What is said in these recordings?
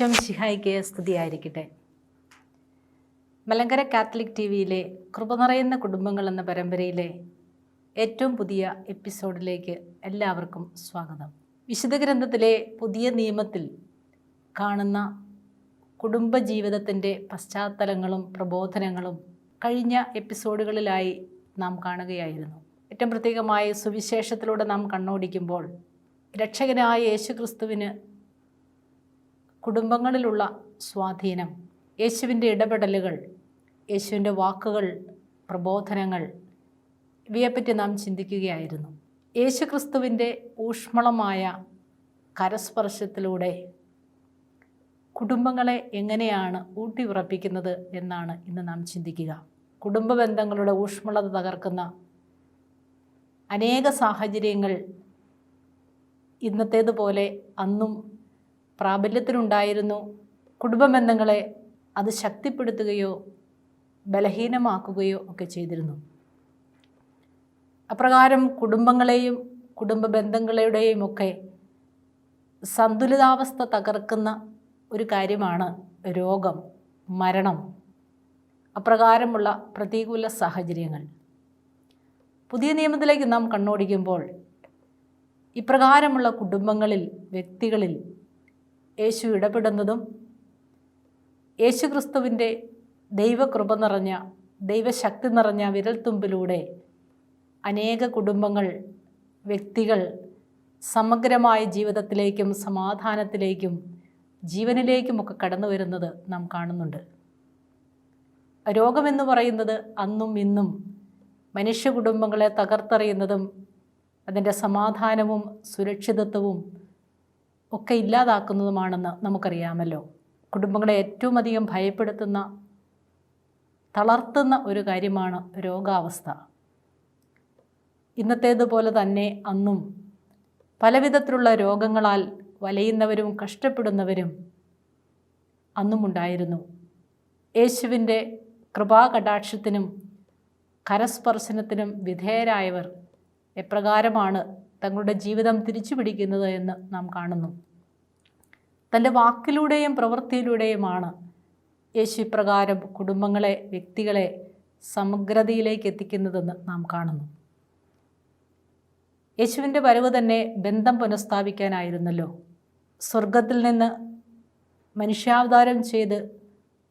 ഈശ്വം ശിഹായിക്ക് സ്തുതിയായിരിക്കട്ടെ. Malankara Catholic T വിയിലെ കൃപ നിറയുന്ന കുടുംബങ്ങൾ എന്ന പരമ്പരയിലെ ഏറ്റവും പുതിയ എപ്പിസോഡിലേക്ക് എല്ലാവർക്കും സ്വാഗതം. വിശുദ്ധ ഗ്രന്ഥത്തിലെ പുതിയ നിയമത്തിൽ കാണുന്ന കുടുംബജീവിതത്തിന്റെ പശ്ചാത്തലങ്ങളും പ്രബോധനങ്ങളും കഴിഞ്ഞ എപ്പിസോഡുകളിലായി നാം കാണുകയായിരുന്നു. ഏറ്റവും പ്രത്യേകമായി സുവിശേഷത്തിലൂടെ നാം കണ്ണോടിക്കുമ്പോൾ രക്ഷകനായ യേശുക്രിസ്തുവിന് കുടുംബങ്ങളിലുള്ള സ്വാധീനം യേശുവിന്റെ ഇടപെടലുകൾ യേശുവിന്റെ വാക്കുകൾ പ്രബോധനങ്ങൾ ഇവയെപ്പറ്റി നാം ചിന്തിക്കുകയായിരുന്നു. യേശു ക്രിസ്തുവിന്റെ ഊഷ്മളമായ കരസ്പർശത്തിലൂടെ കുടുംബങ്ങളെ എങ്ങനെയാണ് ഊട്ടി ഉറപ്പിക്കുന്നത് എന്നാണ് ഇന്ന് നാം ചിന്തിക്കുക. കുടുംബ ബന്ധങ്ങളുടെ ഊഷ്മളത തകർക്കുന്ന അനേക സാഹചര്യങ്ങൾ ഇന്നത്തേതുപോലെ അന്നും പ്രാബല്യത്തിലുണ്ടായിരുന്നു. കുടുംബ ബന്ധങ്ങളെ അത് ശക്തിപ്പെടുത്തുകയോ ബലഹീനമാക്കുകയോ ഒക്കെ ചെയ്തിരുന്നു. അപ്രകാരം കുടുംബങ്ങളെയും കുടുംബ ബന്ധങ്ങളുടെയും ഒക്കെ സന്തുലിതാവസ്ഥ തകർക്കുന്ന ഒരു കാര്യമാണ് രോഗം മരണം. അപ്രകാരമുള്ള പ്രതികൂല സാഹചര്യങ്ങൾ. പുതിയ നിയമത്തിലേക്ക് നാം കണ്ണോടിക്കുമ്പോൾ ഇപ്രകാരമുള്ള കുടുംബങ്ങളിൽ വ്യക്തികളിൽ യേശു ഇടപെടുന്നതും യേശുക്രിസ്തുവിന്റെ ദൈവകൃപ നിറഞ്ഞ ദൈവശക്തി നിറഞ്ഞ വിരൽത്തുമ്പിലൂടെ അനേക കുടുംബങ്ങൾ വ്യക്തികൾ സമഗ്രമായ ജീവിതത്തിലേക്കും സമാധാനത്തിലേക്കും ജീവനിലേക്കുമൊക്കെ കടന്നു വരുന്നത് നാം കാണുന്നുണ്ട്. രോഗമെന്ന് പറയുന്നത് അന്നും ഇന്നും മനുഷ്യ കുടുംബങ്ങളെ തകർത്തെറിയുന്നതും അതിന്റെ സമാധാനവും സുരക്ഷിതത്വവും ഒക്കെ ഇല്ലാതാക്കുന്നതുമാണെന്ന് നമുക്കറിയാമല്ലോ. കുടുംബങ്ങളെ ഏറ്റവും അധികം ഭയപ്പെടുത്തുന്ന തളർത്തുന്ന ഒരു കാര്യമാണ് രോഗാവസ്ഥ. ഇന്നത്തേതുപോലെ തന്നെ അന്നും പലവിധത്തിലുള്ള രോഗങ്ങളാൽ വലയുന്നവരും കഷ്ടപ്പെടുന്നവരും അന്നും ഉണ്ടായിരുന്നു യേശുവിന്റെ കൃപാകടാക്ഷത്തിനും കരസ്പർശനത്തിനും വിധേയരായവർ എപ്രകാരമാണ് തങ്ങളുടെ ജീവിതം തിരിച്ചു പിടിക്കുന്നത് എന്ന് നാം കാണുന്നു. തന്റെ വാക്കിലൂടെയും പ്രവൃത്തിയിലൂടെയുമാണ് യേശു ഇപ്രകാരം കുടുംബങ്ങളെ വ്യക്തികളെ സമഗ്രതയിലേക്ക് എത്തിക്കുന്നതെന്ന് നാം കാണുന്നു. യേശുവിന്റെ വരവ് തന്നെ ബന്ധം പുനഃസ്ഥാപിക്കാനായിരുന്നല്ലോ. സ്വർഗത്തിൽ നിന്ന് മനുഷ്യാവതാരം ചെയ്ത്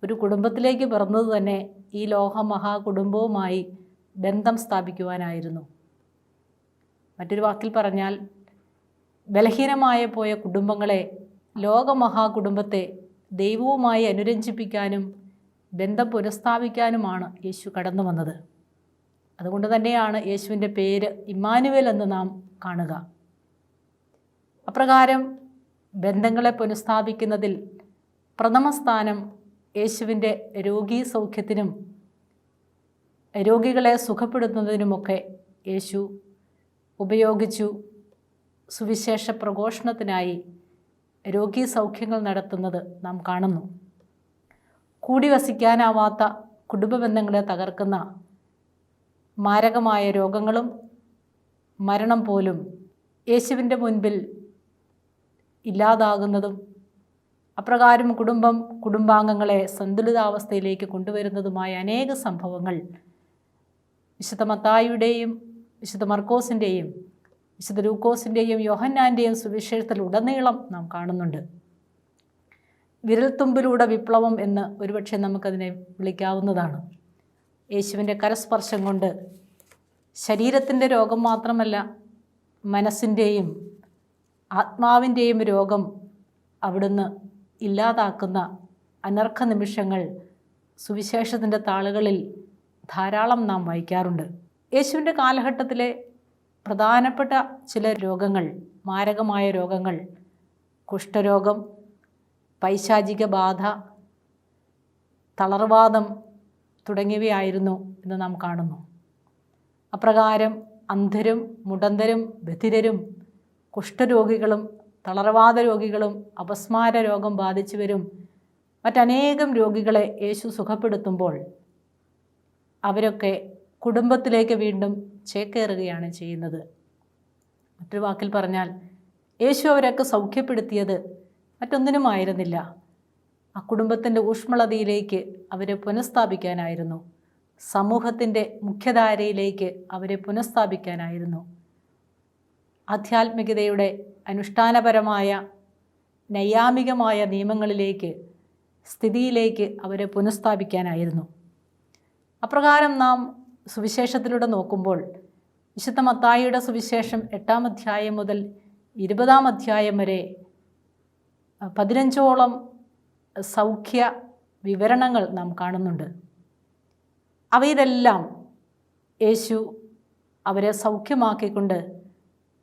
ഒരു കുടുംബത്തിലേക്ക് പിറന്നത് തന്നെ ഈ ലോഹമഹാകുടുംബവുമായി ബന്ധം സ്ഥാപിക്കുവാനായിരുന്നു. മറ്റൊരു വാക്കിൽ പറഞ്ഞാൽ ബലഹീനമായ പോയ കുടുംബങ്ങളെ ലോകമഹാകുടുംബത്തെ ദൈവവുമായി അനുരഞ്ജിപ്പിക്കാനും ബന്ധം പുനഃസ്ഥാപിക്കാനുമാണ് യേശു കടന്നു വന്നത്. അതുകൊണ്ട് തന്നെയാണ് യേശുവിന്റെ പേര് ഇമ്മാനുവേൽ എന്ന് നാം കാണുക. അപ്രകാരം ബന്ധങ്ങളെ പുനഃസ്ഥാപിക്കുന്നതിൽ പ്രഥമ സ്ഥാനം യേശുവിന്റെ രോഗീ സൗഖ്യത്തിനും രോഗികളെ സുഖപ്പെടുത്തുന്നതിനുമൊക്കെ യേശു ഉപയോഗിച്ചു. സുവിശേഷ പ്രഘോഷണത്തിനായി രോഗീ സൗഖ്യങ്ങൾ നടത്തുന്നത് നാം കാണുന്നു. കൂടി വസിക്കാനാവാത്ത കുടുംബ ബന്ധങ്ങളെ തകർക്കുന്ന മാരകമായ രോഗങ്ങളും മരണം പോലും യേശുവിന്റെ മുൻപിൽ ഇല്ലാതാകുന്നതും അപ്രകാരം കുടുംബം കുടുംബാംഗങ്ങളെ സന്തുലിതാവസ്ഥയിലേക്ക് കൊണ്ടുവരുന്നതുമായ അനേക സംഭവങ്ങൾ വിശുദ്ധ മത്തായിയുടെയും വിശുദ്ധ മർക്കോസിന്റെയും വിശുദ്ധ ലൂക്കോസിന്റെയും യോഹന്നാന്റെയും സുവിശേഷത്തിൽ ഉടനീളം നാം കാണുന്നുണ്ട്. വിരൽത്തുമ്പിലൂടെ വിപ്ലവം എന്ന് ഒരുപക്ഷെ നമുക്കതിനെ വിളിക്കാവുന്നതാണ്. യേശുവിന്റെ കരസ്പർശം കൊണ്ട് ശരീരത്തിന്റെ രോഗം മാത്രമല്ല മനസ്സിന്റെയും ആത്മാവിന്റെയും രോഗം അവിടുന്ന് ഇല്ലാതാക്കുന്ന അനർഘ നിമിഷങ്ങൾ സുവിശേഷത്തിന്റെ താളുകളിൽ ധാരാളം നാം വായിക്കാറുണ്ട്. യേശുവിന്റെ കാലഘട്ടത്തിലെ പ്രധാനപ്പെട്ട ചില രോഗങ്ങൾ മാരകമായ രോഗങ്ങൾ കുഷ്ഠരോഗം പൈശാചിക ബാധ തളർവാദം തുടങ്ങിയവയായിരുന്നു എന്ന് നാം കാണുന്നു. അപ്രകാരം അന്ധരും മുടന്തരും ബധിരരും കുഷ്ഠരോഗികളും തളർവാദ രോഗികളും അപസ്മാര രോഗം ബാധിച്ചവരും മറ്റനേകം രോഗികളെ യേശു സുഖപ്പെടുത്തുമ്പോൾ അവരൊക്കെ കുടുംബത്തിലേക്ക് വീണ്ടും ചേക്കേറുകയാണ് ചെയ്യുന്നത്. മറ്റൊരു വാക്കിൽ പറഞ്ഞാൽ യേശു അവരൊക്കെ സൗഖ്യപ്പെടുത്തിയത് മറ്റൊന്നിനുമായിരുന്നില്ല. ആ കുടുംബത്തിന്റെ ഊഷ്മളതയിലേക്ക് അവരെ പുനഃസ്ഥാപിക്കാനായിരുന്നു. സമൂഹത്തിന്റെ മുഖ്യധാരയിലേക്ക് അവരെ പുനഃസ്ഥാപിക്കാനായിരുന്നു. ആധ്യാത്മികതയുടെ അനുഷ്ഠാനപരമായ നൈയാമികമായ നിയമങ്ങളിലേക്ക് സ്ഥിതിയിലേക്ക് അവരെ പുനഃസ്ഥാപിക്കാനായിരുന്നു. അപ്രകാരം നാം സുവിശേഷത്തിലൂടെ നോക്കുമ്പോൾ വിശുദ്ധ മത്തായിയുടെ സുവിശേഷം എട്ടാം അധ്യായം മുതൽ ഇരുപതാം അധ്യായം വരെ പതിനഞ്ചോളം സൗഖ്യ വിവരണങ്ങൾ നാം കാണുന്നുണ്ട്. അവയിലെല്ലാം യേശു അവരെ സൗഖ്യമാക്കിക്കൊണ്ട്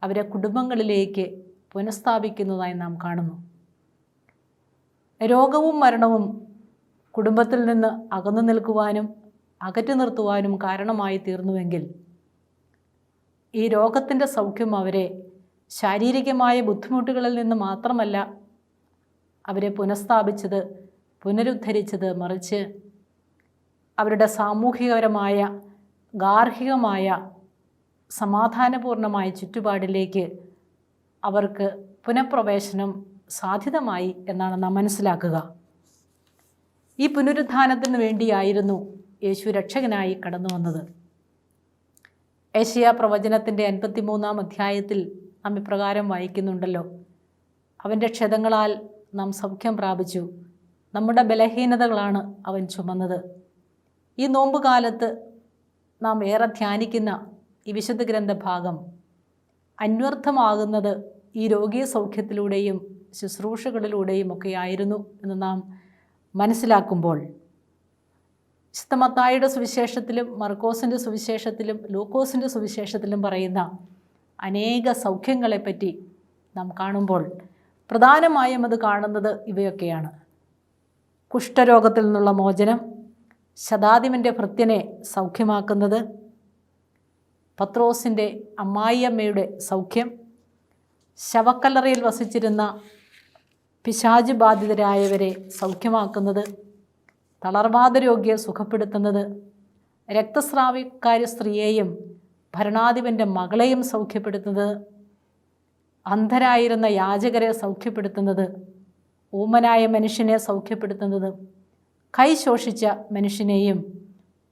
അവരെ കുടുംബങ്ങളിലേക്ക് പുനഃസ്ഥാപിക്കുന്നതായി നാം കാണുന്നു. രോഗവും മരണവും കുടുംബത്തിൽ നിന്ന് അകന്നു നിൽക്കുവാനും അകറ്റി നിർത്തുവാനും കാരണമായി തീർന്നുവെങ്കിൽ ഈ രോഗത്തിന്റെ സൗഖ്യം അവരെ ശാരീരികമായ ബുദ്ധിമുട്ടുകളിൽ നിന്ന് മാത്രമല്ല അവരെ പുനഃസ്ഥാപിച്ചത് പുനരുദ്ധരിച്ചത് മറിച്ച് അവരുടെ സാമൂഹികപരമായ ഗാർഹികമായ സമാധാനപൂർണമായ ചുറ്റുപാടിലേക്ക് അവർക്ക് പുനഃപ്രവേശനം സാധ്യതമായി എന്നാണ് നാം മനസ്സിലാക്കുക. ഈ പുനരുത്ഥാനത്തിന് വേണ്ടിയായിരുന്നു യേശു രക്ഷകനായി കടന്നു വന്നത്. ഏഷ്യ പ്രവചനത്തിന്റെ അൻപത്തിമൂന്നാം അധ്യായത്തിൽ നാം ഇപ്രകാരം വായിക്കുന്നുണ്ടല്ലോ. അവന്റെ ക്ഷതങ്ങളാൽ നാം സൗഖ്യം പ്രാപിച്ചു. നമ്മുടെ ബലഹീനതകളാണ് അവൻ ചുമന്നത്. ഈ നോമ്പുകാലത്ത് നാം ഏറെ ധ്യാനിക്കുന്ന ഈ വിശുദ്ധ ഗ്രന്ഥ ഭാഗം അന്വർത്ഥമാകുന്നത് ഈ രോഗീയ സൗഖ്യത്തിലൂടെയും ശുശ്രൂഷകളിലൂടെയും ഒക്കെ ആയിരുന്നു എന്ന് നാം മനസ്സിലാക്കുമ്പോൾ ചിത്തമത്തായുടെ സുവിശേഷത്തിലും മർക്കോസിന്റെ സുവിശേഷത്തിലും ലൂക്കോസിന്റെ സുവിശേഷത്തിലും പറയുന്ന അനേക സൗഖ്യങ്ങളെപ്പറ്റി നാം കാണുമ്പോൾ പ്രധാനമായും അത് കാണുന്നത് ഇവയൊക്കെയാണ്. കുഷ്ഠരോഗത്തിൽ നിന്നുള്ള മോചനം ശതാദിമന്റെ ഭൃത്യനെ സൗഖ്യമാക്കുന്നത് പത്രോസിന്റെ അമ്മായിയമ്മയുടെ സൗഖ്യം ശവക്കല്ലറയിൽ വസിച്ചിരുന്ന പിശാജ് ബാധിതരായവരെ സൗഖ്യമാക്കുന്നത് തളർവാദ രോഗിയെ സുഖപ്പെടുത്തുന്നത്. രക്തസ്രാവിക്കാരി സ്ത്രീയെയും ഭരണാധിപന്റെ മകളെയും സൗഖ്യപ്പെടുത്തുന്നത്. അന്ധരായിരുന്ന യാചകരെ സൗഖ്യപ്പെടുത്തുന്നത്. ഊമനായ മനുഷ്യനെ സൗഖ്യപ്പെടുത്തുന്നത്. കൈ ശോഷിച്ച മനുഷ്യനെയും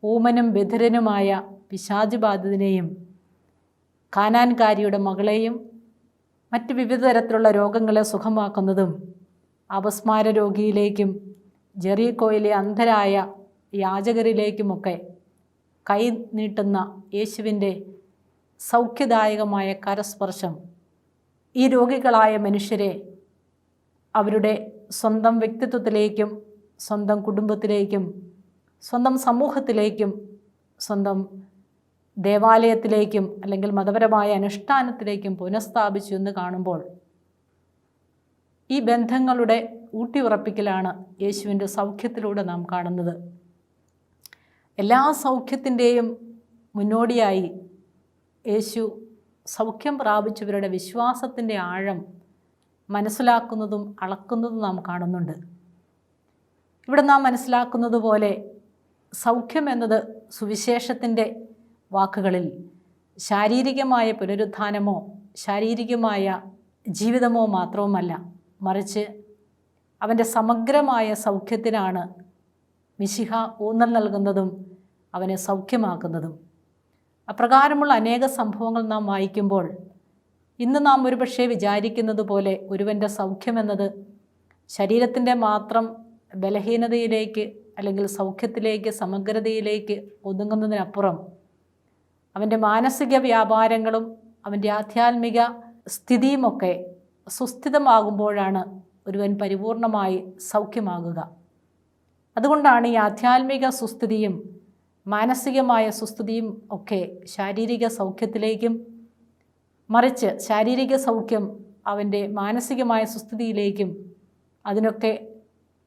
ഊമനും ബധിരനുമായ പിശാജ് ബാധിതനെയും കാനാൻകാരിയുടെ മകളെയും മറ്റ് വിവിധ തരത്തിലുള്ള രോഗങ്ങളെ സുഖമാക്കുന്നതും അപസ്മാര രോഗിയിലേക്കും ജെറീക്കോയിലെ അന്ധരായ യാചകരിലേക്കുമൊക്കെ കൈ നീട്ടുന്ന യേശുവിന്റെ സൗഖ്യദായകമായ കരസ്പർശം ഈ രോഗികളായ മനുഷ്യരെ അവരുടെ സ്വന്തം വ്യക്തിത്വത്തിലേക്കും സ്വന്തം കുടുംബത്തിലേക്കും സ്വന്തം സമൂഹത്തിലേക്കും സ്വന്തം ദേവാലയത്തിലേക്കും അല്ലെങ്കിൽ മതപരമായ അനുഷ്ഠാനത്തിലേക്കും പുനഃസ്ഥാപിച്ചു എന്ന് കാണുമ്പോൾ ഈ ബന്ധങ്ങളുടെ ഊട്ടിയുറപ്പിക്കലാണ് യേശുവിന്റെ സൗഖ്യത്തിലൂടെ നാം കാണുന്നത്. എല്ലാ സൗഖ്യത്തിന്റെയും മുന്നോടിയായി യേശു സൗഖ്യം പ്രാപിച്ചവരുടെ വിശ്വാസത്തിന്റെ ആഴം മനസ്സിലാക്കുന്നതും അളക്കുന്നതും നാം കാണുന്നുണ്ട്. ഇവിടെ നാം മനസ്സിലാക്കുന്നത് പോലെ സൗഖ്യം എന്നത് സുവിശേഷത്തിന്റെ വാക്കുകളിൽ ശാരീരികമായ പുനരുത്ഥാനമോ ശാരീരികമായ ജീവിതമോ മാത്രവുമല്ല മറിച്ച് അവന്റെ സമഗ്രമായ സൗഖ്യത്തിനാണ് മിശിഹ ഊന്നൽ നൽകുന്നതും അവനെ സൗഖ്യമാക്കുന്നതും. അപ്രകാരമുള്ള അനേക സംഭവങ്ങൾ നാം വായിക്കുമ്പോൾ ഇന്ന് നാം ഒരുപക്ഷെ വിചാരിക്കുന്നത് പോലെ ഒരുവന്റെ സൗഖ്യമെന്നത് ശരീരത്തിന്റെ മാത്രം ബലഹീനതയിലേക്ക് അല്ലെങ്കിൽ സൗഖ്യത്തിലേക്ക് സമഗ്രതയിലേക്ക് ഒതുങ്ങുന്നതിനപ്പുറം അവന്റെ മാനസിക വ്യാപാരങ്ങളും അവന്റെ ആധ്യാത്മിക സ്ഥിതിയുമൊക്കെ സുസ്ഥിതമാകുമ്പോഴാണ് ഒരുവൻ പരിപൂർണമായി സൗഖ്യമാകുക. അതുകൊണ്ടാണ് ഈ ആധ്യാത്മിക സുസ്ഥിതിയും മാനസികമായ സുസ്ഥിതിയും ഒക്കെ ശാരീരിക സൗഖ്യത്തിലേക്കും മറിച്ച് ശാരീരിക സൗഖ്യം അവന്റെ മാനസികമായ സുസ്ഥിതിയിലേക്കും അതിനൊക്കെ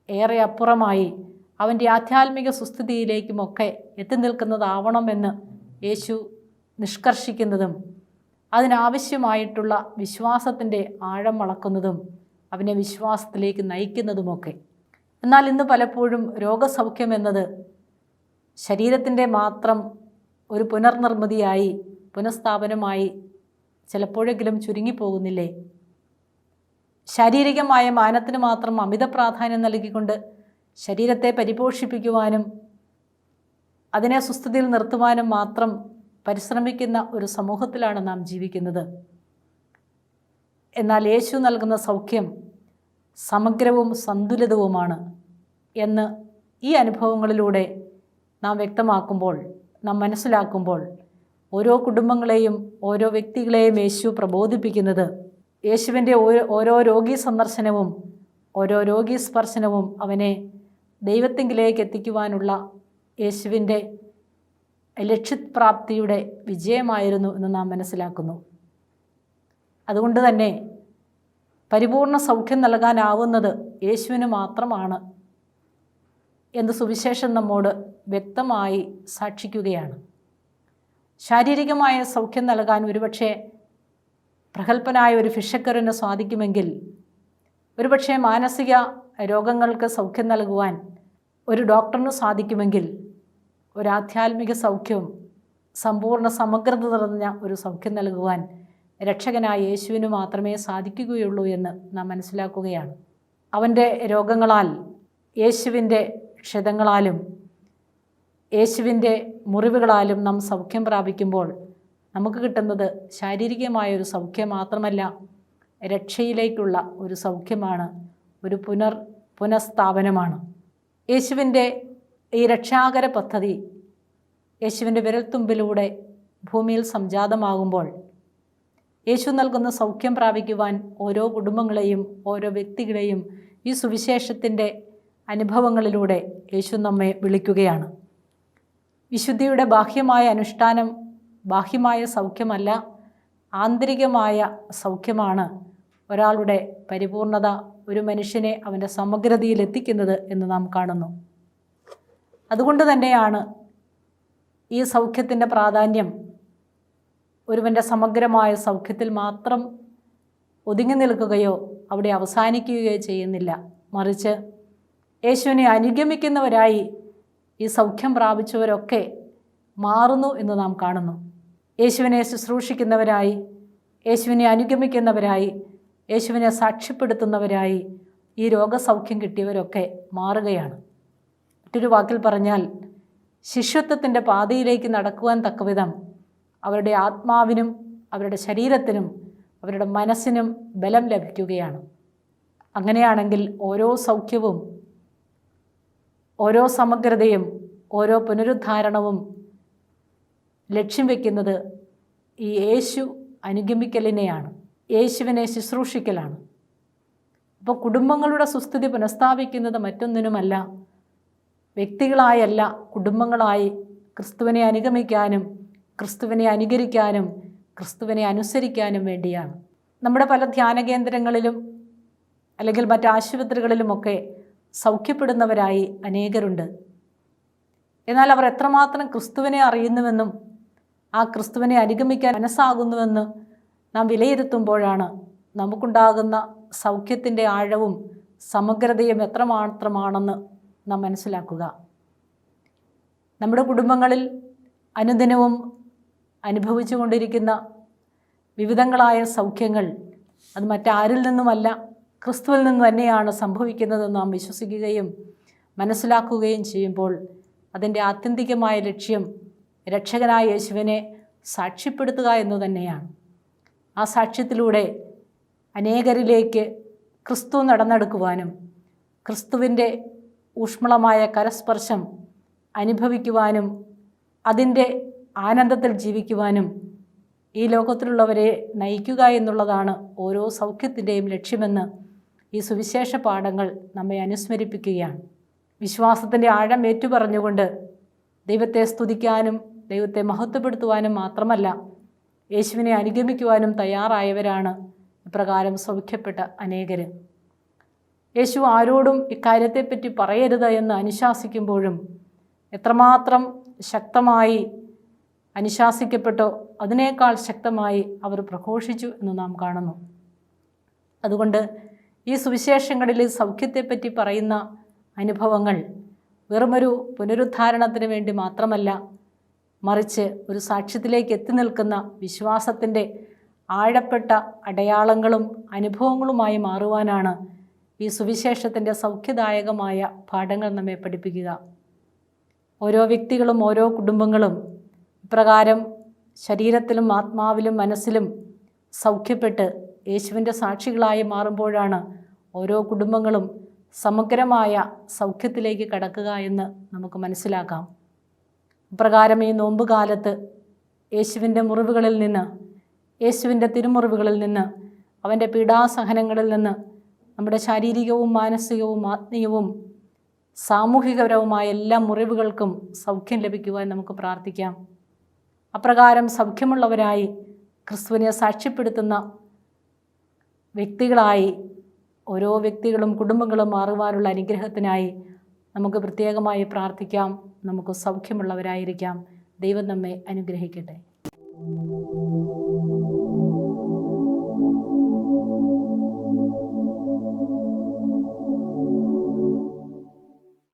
ഏറെ അപ്പുറമായി അവന്റെ ആധ്യാത്മിക സുസ്ഥിതിയിലേക്കുമൊക്കെ എത്തി നിൽക്കുന്നതാവണമെന്ന് യേശു നിഷ്കർഷിക്കുന്നതും അതിനാവശ്യമായിട്ടുള്ള വിശ്വാസത്തിന്റെ ആഴം വളക്കുന്നതും അവനെ വിശ്വാസത്തിലേക്ക് നയിക്കുന്നതുമൊക്കെ. എന്നാൽ ഇന്ന് പലപ്പോഴും രോഗസൗഖ്യം എന്നത് ശരീരത്തിന്റെ മാത്രം ഒരു പുനർനിർമ്മിതിയായി പുനഃസ്ഥാപനമായി ചിലപ്പോഴെങ്കിലും ചുരുങ്ങിപ്പോകുന്നില്ലേ? ശാരീരികമായ മാനത്തിന് മാത്രം അമിത പ്രാധാന്യം നൽകിക്കൊണ്ട് ശരീരത്തെ പരിപോഷിപ്പിക്കുവാനും അതിനെ സുസ്ഥിതിയിൽ നിർത്തുവാനും മാത്രം പരിശ്രമിക്കുന്ന ഒരു സമൂഹത്തിലാണ് നാം ജീവിക്കുന്നത്. എന്നാൽ യേശു നൽകുന്ന സൗഖ്യം സമഗ്രവും സന്തുലിതവുമാണ് എന്ന് ഈ അനുഭവങ്ങളിലൂടെ നാം വ്യക്തമാക്കുമ്പോൾ നാം മനസ്സിലാക്കുമ്പോൾ ഓരോ കുടുംബങ്ങളെയും ഓരോ വ്യക്തികളെയും യേശു പ്രബോധിപ്പിക്കുന്നത് യേശുവിന്റെ ഓരോ രോഗി സന്ദർശനവും ഓരോ രോഗി സ്പർശനവും അവനെ ദൈവത്തെങ്കിലേക്ക് എത്തിക്കുവാനുള്ള യേശുവിന്റെ ലക്ഷ്യപ്രാപ്തിയുടെ വിജയമായിരുന്നു എന്ന് നാം മനസ്സിലാക്കുന്നു. അതുകൊണ്ട് തന്നെ പരിപൂർണ സൗഖ്യം നൽകാനാവുന്നത് യേശുവിന് മാത്രമാണ് എന്ന് സുവിശേഷം നമ്മോട് വ്യക്തമായി സാക്ഷിക്കുകയാണ്. ശാരീരികമായ സൗഖ്യം നൽകാൻ ഒരുപക്ഷെ പ്രഗത്ഭനായ ഒരു ഫിഷക്കറിന് സാധിക്കുമെങ്കിൽ ഒരുപക്ഷെ മാനസിക രോഗങ്ങൾക്ക് സൗഖ്യം നൽകുവാൻ ഒരു ഡോക്ടറിന് സാധിക്കുമെങ്കിൽ ഒരു സൗഖ്യവും സൗഖ്യം സമ്പൂർണ സമഗ്രത നിറഞ്ഞ ഒരു സൗഖ്യം നൽകുവാൻ രക്ഷകനായ യേശുവിന് മാത്രമേ സാധിക്കുകയുള്ളൂ എന്ന് നാം മനസ്സിലാക്കുകയാണ്. അവന്റെ രോഗങ്ങളാൽ യേശുവിന്റെ ക്ഷതങ്ങളാലും യേശുവിന്റെ മുറിവുകളാലും നാം സൗഖ്യം പ്രാപിക്കുമ്പോൾ നമുക്ക് കിട്ടുന്നത് ശാരീരികമായ ഒരു സൗഖ്യം മാത്രമല്ല രക്ഷയിലേക്കുള്ള ഒരു സൗഖ്യമാണ് ഒരു പുനർ പുനഃസ്ഥാപനമാണ്. യേശുവിന്റെ ഈ രക്ഷാകര പദ്ധതി യേശുവിന്റെ വിരൽത്തുമ്പിലൂടെ ഭൂമിയിൽ സംജാതമാകുമ്പോൾ യേശു നൽകുന്ന സൗഖ്യം പ്രാപിക്കുവാൻ ഓരോ കുടുംബങ്ങളെയും ഓരോ വ്യക്തികളെയും ഈ സുവിശേഷത്തിന്റെ അനുഭവങ്ങളിലൂടെ യേശു നമ്മെ വിളിക്കുകയാണ്. വിശുദ്ധിയുടെ ബാഹ്യമായ അനുഷ്ഠാനം ബാഹ്യമായ സൗഖ്യമല്ല ആന്തരികമായ സൗഖ്യമാണ് ഒരാളുടെ പരിപൂർണത ഒരു മനുഷ്യനെ അവന്റെ സമഗ്രതയിൽ എത്തിക്കുന്നത് എന്ന് നാം കാണുന്നു. അതുകൊണ്ട് തന്നെയാണ് ഈ സൗഖ്യത്തിന്റെ പ്രാധാന്യം ഒരുവന്റെ സമഗ്രമായ സൗഖ്യത്തിൽ മാത്രം ഒതുങ്ങി നിൽക്കുകയോ അവിടെ അവസാനിക്കുകയോ ചെയ്യുന്നില്ല. മറിച്ച് യേശുവിനെ അനുഗമിക്കുന്നവരായി ഈ സൗഖ്യം പ്രാപിച്ചവരൊക്കെ മാറുന്നു എന്ന് നാം കാണുന്നു. യേശുവിനെ ശുശ്രൂഷിക്കുന്നവരായി യേശുവിനെ അനുഗമിക്കുന്നവരായി യേശുവിനെ സാക്ഷ്യപ്പെടുത്തുന്നവരായി ഈ രോഗസൗഖ്യം കിട്ടിയവരൊക്കെ മാറുകയാണ്. മറ്റൊരു വാക്കിൽ പറഞ്ഞാൽ ശിഷ്യത്വത്തിന്റെ പാതയിലേക്ക് നടക്കുവാൻ തക്കവിധം അവരുടെ ആത്മാവിനും അവരുടെ ശരീരത്തിനും അവരുടെ മനസ്സിനും ബലം ലഭിക്കുകയാണ്. അങ്ങനെയാണെങ്കിൽ ഓരോ സൗഖ്യവും ഓരോ സമഗ്രതയും ഓരോ പുനരുദ്ധാരണവും ലക്ഷ്യം വയ്ക്കുന്നത് ഈ യേശു അനുഗമിക്കലിനെയാണ്. യേശുവിനെ ശുശ്രൂഷിക്കലാണ്. അപ്പോൾ കുടുംബങ്ങളുടെ സുസ്ഥിതി പുനഃസ്ഥാപിക്കുന്നത് മറ്റൊന്നിനുമല്ല വ്യക്തികളായല്ല കുടുംബങ്ങളായി ക്രിസ്തുവിനെ അനുഗമിക്കാനും ക്രിസ്തുവിനെ അനുകരിക്കാനും ക്രിസ്തുവിനെ അനുസരിക്കാനും വേണ്ടിയാണ്. നമ്മുടെ പല ധ്യാന കേന്ദ്രങ്ങളിലും അല്ലെങ്കിൽ മറ്റ് ആശുപത്രികളിലുമൊക്കെ സൗഖ്യപ്പെടുന്നവരായി അനേകരുണ്ട്. എന്നാൽ അവർ എത്രമാത്രം ക്രിസ്തുവിനെ അറിയുന്നുവെന്നും ആ ക്രിസ്തുവിനെ അനുഗമിക്കാൻ മനസ്സാകുന്നുവെന്ന് നാം വിലയിരുത്തുമ്പോഴാണ് നമുക്കുണ്ടാകുന്ന സൗഖ്യത്തിന്റെ ആഴവും സമഗ്രതയും എത്രമാത്രമാണെന്ന് നാം മനസ്സിലാക്കുക. നമ്മുടെ കുടുംബങ്ങളിൽ അനുദിനവും അനുഭവിച്ചു കൊണ്ടിരിക്കുന്ന വിവിധങ്ങളായ സൗഖ്യങ്ങൾ അത് മറ്റാരിൽ നിന്നുമല്ല ക്രിസ്തുവിൽ നിന്ന് തന്നെയാണ് സംഭവിക്കുന്നതെന്ന് നാം വിശ്വസിക്കുകയും മനസ്സിലാക്കുകയും ചെയ്യുമ്പോൾ അതിന്റെ ആത്യന്തികമായ ലക്ഷ്യം രക്ഷകനായ യേശുവിനെ സാക്ഷ്യപ്പെടുത്തുക എന്നു തന്നെയാണ്. ആ സാക്ഷ്യത്തിലൂടെ അനേകരിലേക്ക് ക്രിസ്തു നടന്നെടുക്കുവാനും ക്രിസ്തുവിന്റെ ഊഷ്മളമായ കരസ്പർശം അനുഭവിക്കുവാനും അതിന്റെ ആനന്ദത്തിൽ ജീവിക്കുവാനും ഈ ലോകത്തിലുള്ളവരെ നയിക്കുക എന്നുള്ളതാണ് ഓരോ സൗഖ്യത്തിന്റെയും ലക്ഷ്യമെന്ന് ഈ സുവിശേഷ പാഠങ്ങൾ നമ്മെ അനുസ്മരിപ്പിക്കുകയാണ്. വിശ്വാസത്തിന്റെ ആഴം ഏറ്റുപറഞ്ഞുകൊണ്ട് ദൈവത്തെ സ്തുതിക്കാനും ദൈവത്തെ മഹത്വപ്പെടുത്തുവാനും മാത്രമല്ല യേശുവിനെ അനുഗമിക്കുവാനും തയ്യാറായവരാണ് ഇപ്രകാരം സൗഖ്യപ്പെട്ട അനേകർ യേശു ആരോടും ഇക്കാര്യത്തെപ്പറ്റി പറയരുത് എന്ന് അനുശാസിക്കുമ്പോഴും എത്രമാത്രം ശക്തമായി അനുശാസിക്കപ്പെട്ടോ അതിനേക്കാൾ ശക്തമായി അവർ പ്രഘോഷിച്ചു എന്ന് നാം കാണുന്നു. അതുകൊണ്ട് ഈ സുവിശേഷങ്ങളിൽ സൗഖ്യത്തെപ്പറ്റി പറയുന്ന അനുഭവങ്ങൾ വെറുമൊരു പുനരുദ്ധാരണത്തിന് വേണ്ടി മാത്രമല്ല മറിച്ച് ഒരു സാക്ഷ്യത്തിലേക്ക് എത്തി നിൽക്കുന്ന വിശ്വാസത്തിന്റെ ആഴപ്പെട്ട അടയാളങ്ങളും അനുഭവങ്ങളുമായി മാറുവാനാണ് ഈ സുവിശേഷത്തിന്റെ സൗഖ്യദായകമായ പാഠങ്ങൾ നമ്മെ പഠിപ്പിക്കുക. ഓരോ വ്യക്തികളും ഓരോ കുടുംബങ്ങളും ഇപ്രകാരം ശരീരത്തിലും ആത്മാവിലും മനസ്സിലും സൗഖ്യപ്പെട്ട് യേശുവിന്റെ സാക്ഷികളായി മാറുമ്പോഴാണ് ഓരോ കുടുംബങ്ങളും സമഗ്രമായ സൗഖ്യത്തിലേക്ക് കടക്കുക എന്ന് നമുക്ക് മനസ്സിലാക്കാം. ഇപ്രകാരം ഈ നോമ്പ് കാലത്ത് യേശുവിന്റെ മുറിവുകളിൽ നിന്ന് യേശുവിന്റെ തിരുമുറിവുകളിൽ നിന്ന് അവന്റെ പീഡാസഹനങ്ങളിൽ നിന്ന് നമ്മുടെ ശാരീരികവും മാനസികവും ആത്മീയവും സാമൂഹികപരവുമായ എല്ലാ മുറിവുകൾക്കും സൗഖ്യം ലഭിക്കുവാൻ നമുക്ക് പ്രാർത്ഥിക്കാം. അപ്രകാരം സൗഖ്യമുള്ളവരായി ക്രിസ്തുവിനെ സാക്ഷ്യപ്പെടുത്തുന്ന വ്യക്തികളായി ഓരോ വ്യക്തികളും കുടുംബങ്ങളും മാറുവാനുള്ള അനുഗ്രഹത്തിനായി നമുക്ക് പ്രത്യേകമായി പ്രാർത്ഥിക്കാം. നമുക്ക് സൗഖ്യമുള്ളവരായിരിക്കാം. ദൈവം നമ്മെ അനുഗ്രഹിക്കട്ടെ.